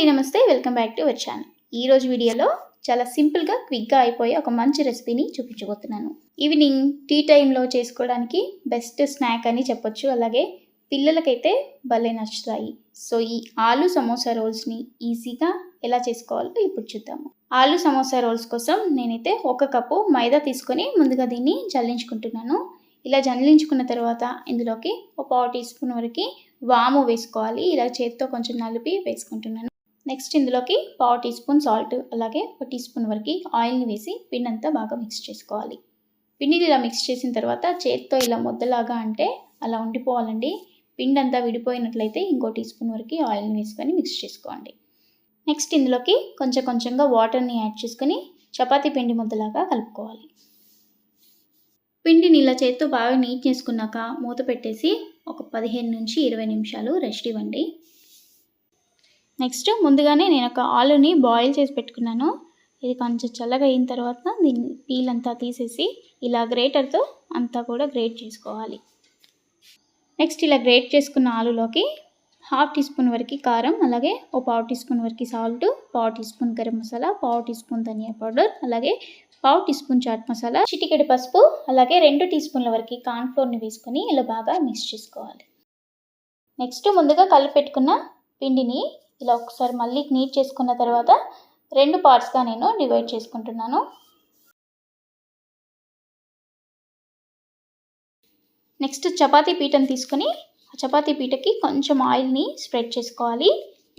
అండి నమస్తే welcome back to వచ్చాను ఈరోజు వీడియోలో చాలా సింపుల్గా క్విక్గా అయిపోయే ఒక మంచి రెసిపీని చూపించబోతున్నాను. ఈవినింగ్ టీ టైంలో చేసుకోవడానికి బెస్ట్ స్నాక్ అని చెప్పొచ్చు. అలాగే పిల్లలకైతే భలే నచ్చుతాయి. సో ఈ ఆలు సమోసా రోల్స్ని ఈజీగా ఎలా చేసుకోవాలో ఇప్పుడు చూద్దాము. ఆలు సమోసా రోల్స్ కోసం నేనైతే ఒక కప్పు మైదా తీసుకొని ముందుగా దీన్ని జల్లించుకుంటున్నాను. ఇలా జల్లించుకున్న తర్వాత ఇందులోకి ఒక పావు టీ స్పూన్ వరకు వాము వేసుకోవాలి. ఇలా చేతితో కొంచెం నలిపి వేసుకుంటున్నాను. నెక్స్ట్ ఇందులోకి పావు టీ స్పూన్ సాల్ట్ అలాగే ఒక టీ స్పూన్ వరకు ఆయిల్ని వేసి పిండి అంతా బాగా మిక్స్ చేసుకోవాలి. పిండిని ఇలా మిక్స్ చేసిన తర్వాత చేతితో ఇలా ముద్దలాగా అంటే అలా ఉండిపోవాలండి. పిండి అంతా విడిపోయినట్లయితే ఇంకో టీ స్పూన్ వరకు ఆయిల్ని వేసుకొని మిక్స్ చేసుకోండి. నెక్స్ట్ ఇందులోకి కొంచెం కొంచెంగా వాటర్ని యాడ్ చేసుకొని చపాతీ పిండి ముద్దలాగా కలుపుకోవాలి. పిండిని ఇలా చేత్తో బాగా నీట్ చేసుకున్నాక మూత పెట్టేసి ఒక పదిహేను నుంచి ఇరవై నిమిషాలు రెస్ట్ ఇవ్వండి. నెక్స్ట్ ముందుగానే నేను ఒక ఆలుని బాయిల్ చేసి పెట్టుకున్నాను. ఇది కొంచెం చల్లగా అయిన తర్వాత దీన్ని పీల్ అంతా తీసేసి ఇలా గ్రేటర్తో అంతా కూడా గ్రేట్ చేసుకోవాలి. నెక్స్ట్ ఇలా గ్రేట్ చేసుకున్న ఆలులోకి హాఫ్ టీ స్పూన్ వరకు కారం అలాగే ఓ పావు టీ స్పూన్ వరకు సాల్ట్ పావు టీ స్పూన్ గరం మసాలా పావు టీ స్పూన్ ధనియా పౌడర్ అలాగే పావు టీ స్పూన్ చాట్ మసాలా చిటికెడు పసుపు అలాగే రెండు టీ స్పూన్ల వరకు కార్న్ఫ్లోర్ని వేసుకొని ఇలా బాగా మిక్స్ చేసుకోవాలి. నెక్స్ట్ ముందుగా కలిపి పెట్టుకున్న పిండిని ఇలా ఒకసారి మళ్ళీ నీట్ చేసుకున్న తర్వాత రెండు పార్ట్స్గా నేను డివైడ్ చేసుకుంటున్నాను. నెక్స్ట్ చపాతీ పీటను తీసుకొని ఆ చపాతీ పీటకి కొంచెం ఆయిల్ని స్ప్రెడ్ చేసుకోవాలి.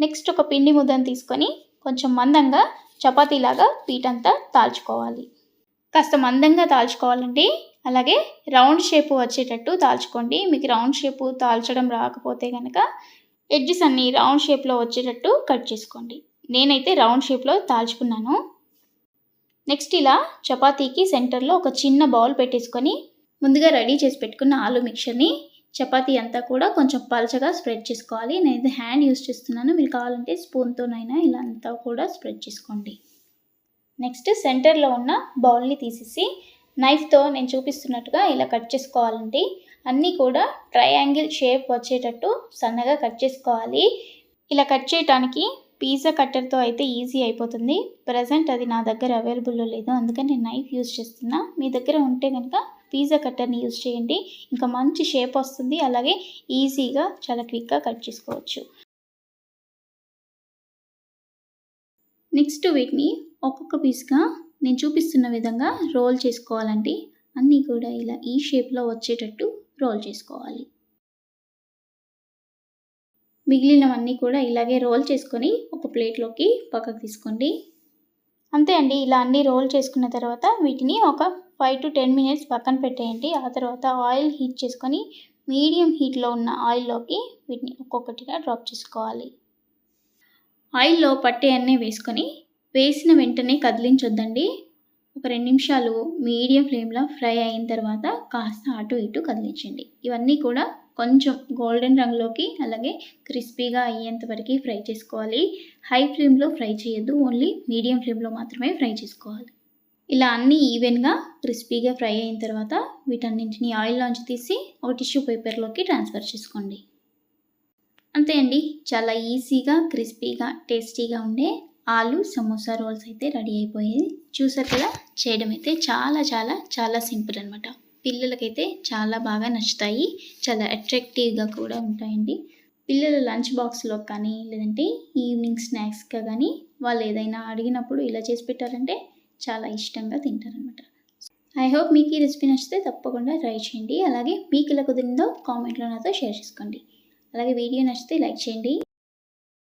నెక్స్ట్ ఒక పిండి ముద్దను తీసుకొని కొంచెం మందంగా చపాతీలాగా పీటంతా తాల్చుకోవాలి. కాస్త మందంగా తాల్చుకోవాలండి. అలాగే రౌండ్ షేప్ వచ్చేటట్టు తాల్చుకోండి. మీకు రౌండ్ షేపు తాల్చడం రాకపోతే కనుక ఎడ్జెస్ అన్ని రౌండ్ షేప్లో వచ్చేటట్టు కట్ చేసుకోండి. నేనైతే రౌండ్ షేప్లో తాల్చుకున్నాను. నెక్స్ట్ ఇలా చపాతీకి సెంటర్లో ఒక చిన్న బౌల్ పెట్టేసుకొని ముందుగా రెడీ చేసి పెట్టుకున్న ఆలు మిక్చర్ని చపాతీ అంతా కూడా కొంచెం పలచగా స్ప్రెడ్ చేసుకోవాలి. నేనైతే హ్యాండ్ యూస్ చేస్తున్నాను. మీరు కావాలంటే స్పూన్తోనైనా ఇలా అంతా కూడా స్ప్రెడ్ చేసుకోండి. నెక్స్ట్ సెంటర్లో ఉన్న బౌల్ని తీసేసి నైఫ్తో నేను చూపిస్తున్నట్టుగా ఇలా కట్ చేసుకోవాలండి. అన్నీ కూడా ట్రయాంగిల్ షేప్ వచ్చేటట్టు సన్నగా కట్ చేసుకోవాలి. ఇలా కట్ చేయడానికి పిజ్జా కట్టర్తో అయితే ఈజీ అయిపోతుంది. ప్రజెంట్ అది నా దగ్గర అవైలబుల్లో లేదు. అందుకని నేను నైఫ్ యూజ్ చేస్తున్నా. మీ దగ్గర ఉంటే కనుక పిజ్జా కట్టర్ని యూజ్ చేయండి. ఇంకా మంచి షేప్ వస్తుంది. అలాగే ఈజీగా చాలా క్విక్గా కట్ చేసుకోవచ్చు. నెక్స్ట్ వీటిని ఒక్కొక్క పీస్గా నేను చూపిస్తున్న విధంగా రోల్ చేసుకోవాలండి అన్నీ కూడా ఇలా ఈ షేప్లో వచ్చేటట్టు రోల్ చేసుకోవాలి. మిగిలినవన్నీ కూడా ఇలాగే రోల్ చేసుకొని ఒక ప్లేట్లోకి పక్కకు తీసుకోండి. అంతే అండి ఇలా అన్నీ రోల్ చేసుకున్న తర్వాత వీటిని ఒక ఫైవ్ టు టెన్ మినిట్స్ పక్కన పెట్టేయండి. ఆ తర్వాత ఆయిల్ హీట్ చేసుకొని మీడియం హీట్లో ఉన్న ఆయిల్లోకి వీటిని ఒక్కొక్కటిగా డ్రాప్ చేసుకోవాలి. ఆయిల్లో పట్టే అన్నీ వేసుకొని వేసిన వెంటనే కదిలించొద్దండి. ఒక రెండు నిమిషాలు మీడియం ఫ్లేమ్లో ఫ్రై అయిన తర్వాత కాస్త అటు ఇటు కదిలించండి. ఇవన్నీ కూడా కొంచెం గోల్డెన్ రంగులోకి అలాగే క్రిస్పీగా అయ్యేంత వరకు ఫ్రై చేసుకోవాలి. హై ఫ్లేమ్లో ఫ్రై చేయొద్దు. ఓన్లీ మీడియం ఫ్లేమ్లో మాత్రమే ఫ్రై చేసుకోవాలి. ఇలా అన్నీ ఈవెన్గా క్రిస్పీగా ఫ్రై అయిన తర్వాత వీటన్నింటిని ఆయిల్లోంచి తీసి ఒక టిష్యూ పేపర్లోకి ట్రాన్స్ఫర్ చేసుకోండి. అంతే అండి. చాలా ఈజీగా క్రిస్పీగా టేస్టీగా ఉండే ఆలు సమోసా రోల్స్ అయితే రెడీ అయిపోయాయి చూసారు కదా చేయడం అయితే చాలా చాలా చాలా సింపుల్ అనమాట పిల్లలకైతే చాలా బాగా నచ్చుతాయి. చాలా అట్రాక్టివ్గా కూడా ఉంటాయండి. పిల్లల లంచ్ బాక్స్లో కానీ లేదంటే ఈవినింగ్ స్నాక్స్గా కానీ వాళ్ళు ఏదైనా అడిగినప్పుడు ఇలా చేసి పెట్టారంటే చాలా ఇష్టంగా తింటారనమాట ఐ హోప్ మీకు ఈ రెసిపీ నచ్చితే తప్పకుండా ట్రై చేయండి. అలాగే మీకు ఇలా కుదిరిందో కామెంట్లో నాతో షేర్ చేసుకోండి. అలాగే వీడియో నచ్చితే లైక్ చేయండి.